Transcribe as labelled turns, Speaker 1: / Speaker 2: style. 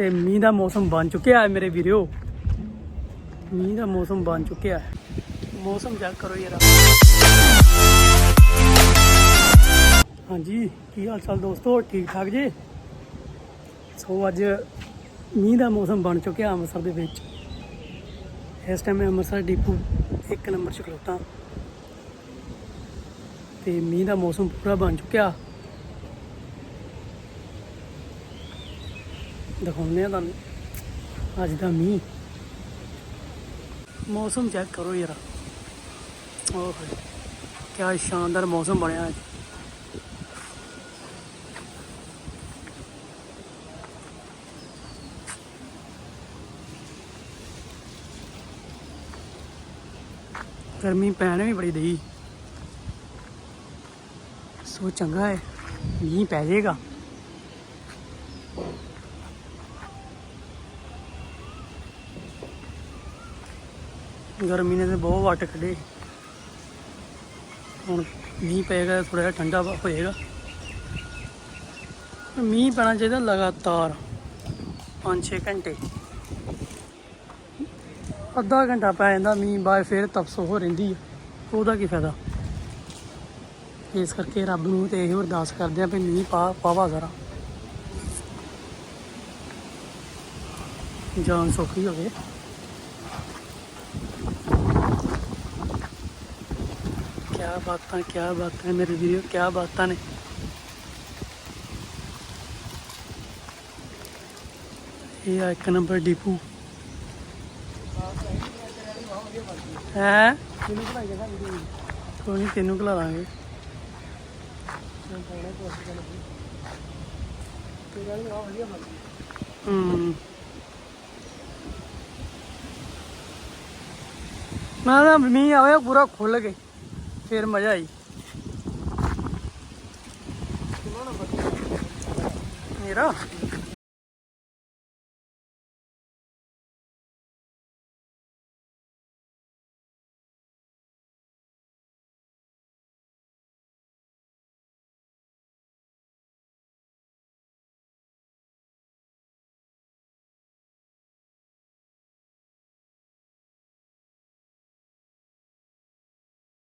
Speaker 1: ਤੇ ਮੀਂਹ ਦਾ ਮੌਸਮ ਬਣ ਚੁੱਕਿਆ ਹੈ ਮੇਰੇ ਵੀਰਿਓ। ਮੀਂਹ ਦਾ ਮੌਸਮ ਬਣ ਚੁੱਕਿਆ ਹੈ। ਮੌਸਮ ਚੈੱਕ ਕਰੋ ਯਾਰ ਹਾਂਜੀ, ਕੀ ਹਾਲ ਚਾਲ ਦੋਸਤੋ? ਠੀਕ ਠਾਕ ਜੀ? ਸੋ ਅੱਜ ਮੀਂਹ ਦਾ ਮੌਸਮ ਬਣ ਚੁੱਕਿਆ ਅੰਮ੍ਰਿਤਸਰ ਦੇ ਵਿੱਚ। ਇਸ ਟਾਈਮ ਮੈਂ ਅੰਮ੍ਰਿਤਸਰ ਡਿਪੂ ਇੱਕ ਨੰਬਰ 'ਚ ਖਲੋਤਾ। ਤੇ ਮੀਂਹ ਦਾ ਮੌਸਮ ਪੂਰਾ ਬਣ ਚੁੱਕਿਆ। ਦਿਖਾਉਂਦੇ ਆ ਤੁਹਾਨੂੰ। ਅੱਜ ਦਾ ਮੀਂਹ। ਮੌਸਮ ਚੈੱਕ ਕਰੋ ਯਾਰ ਓਹ ਕੀ ਸ਼ਾਨਦਾਰ ਮੌਸਮ ਬਣਿਆ ਅੱਜ। ਗਰਮੀ ਪੈਣ ਵੀ ਬੜੀ ਦਈ। ਸੋ ਚੰਗਾ ਹੈ, ਮੀਂਹ ਪੈ ਜਾਏਗਾ। ਗਰਮੀ ਨੇ ਤੇ ਬਹੁਤ ਵੱਟ ਕੱਢੇ। ਹੁਣ ਮੀਂਹ ਪਏਗਾ ਥੋੜਾ ਜਿਹਾ ਠੰਡਾ ਹੋਏਗਾ। ਮੀਂਹ ਪੈਣਾ ਚਾਹੀਦਾ ਲਗਾਤਾਰ 5-6 ਘੰਟੇ। ਅੱਧਾ ਘੰਟਾ ਪੈ ਜਾਂਦਾ ਮੀਂਹ, ਬਾਅਦ ਫਿਰ ਤਪਸ ਹੋ ਰਹਿੰਦੀ ਹੈ ਉਹਦਾ ਕੀ ਫਾਇਦਾ? ਇਸ ਕਰਕੇ ਰੱਬ ਨੂੰ ਤੇ ਇਹੋ ਅਰਦਾਸ ਕਰਦੇ ਆ ਵੀ ਮੀਂਹ ਪਾ, ਪਾਵਾ ਜ਼ਰਾ। ਜਾਨ ਸੌਖੀ ਹੋਵੇ। ਬਾਤਾਂ, ਕਿਆ ਬਾਤਾਂ ਮੇਰੇ ਵੀਰੋ, ਕਿਆ ਬਾਤਾਂ ਨੇ। ਇਹ ਆ ਇੱਕ ਨੰਬਰ ਡਿਪੂ। ਹੈ? ਕੋਈ ਤੈਨੂੰ ਖਿਲਾ ਦਾਂਗੇ। ਹੂੰ। ਮੈਂ ਤਾਂ ਮੀਂਹ ਆਵੇ ਪੂਰਾ ਖੁੱਲ ਕੇ। ਫਿਰ ਮਜ਼ਾ ਆਈ। ਮੇਰਾ?